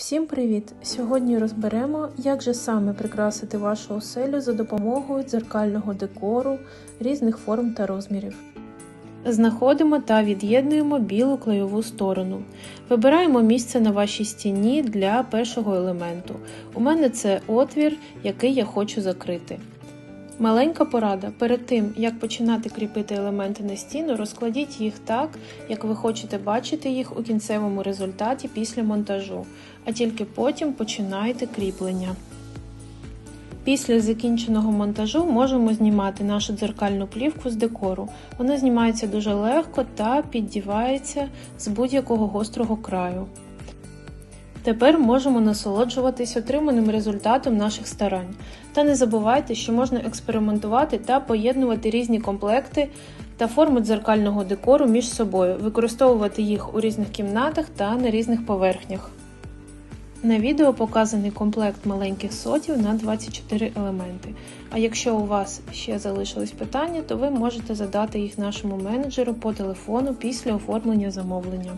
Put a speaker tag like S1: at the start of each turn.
S1: Всім привіт! Сьогодні розберемо, як же саме прикрасити вашу оселю за допомогою дзеркального декору різних форм та розмірів. Знаходимо та від'єднуємо білу клейову сторону. Вибираємо місце на вашій стіні для першого елементу. У мене це отвір, який я хочу закрити. Маленька порада. Перед тим, як починати кріпити елементи на стіну, розкладіть їх так, як ви хочете бачити їх у кінцевому результаті після монтажу, а тільки потім починайте кріплення. Після закінченого монтажу можемо знімати нашу дзеркальну плівку з декору. Вона знімається дуже легко та піддівається з будь-якого гострого краю. Тепер можемо насолоджуватись отриманим результатом наших старань. Та не забувайте, що можна експериментувати та поєднувати різні комплекти та форми дзеркального декору між собою, використовувати їх у різних кімнатах та на різних поверхнях. На відео показаний комплект маленьких сотів на 24 елементи. А якщо у вас ще залишились питання, то ви можете задати їх нашому менеджеру по телефону після оформлення замовлення.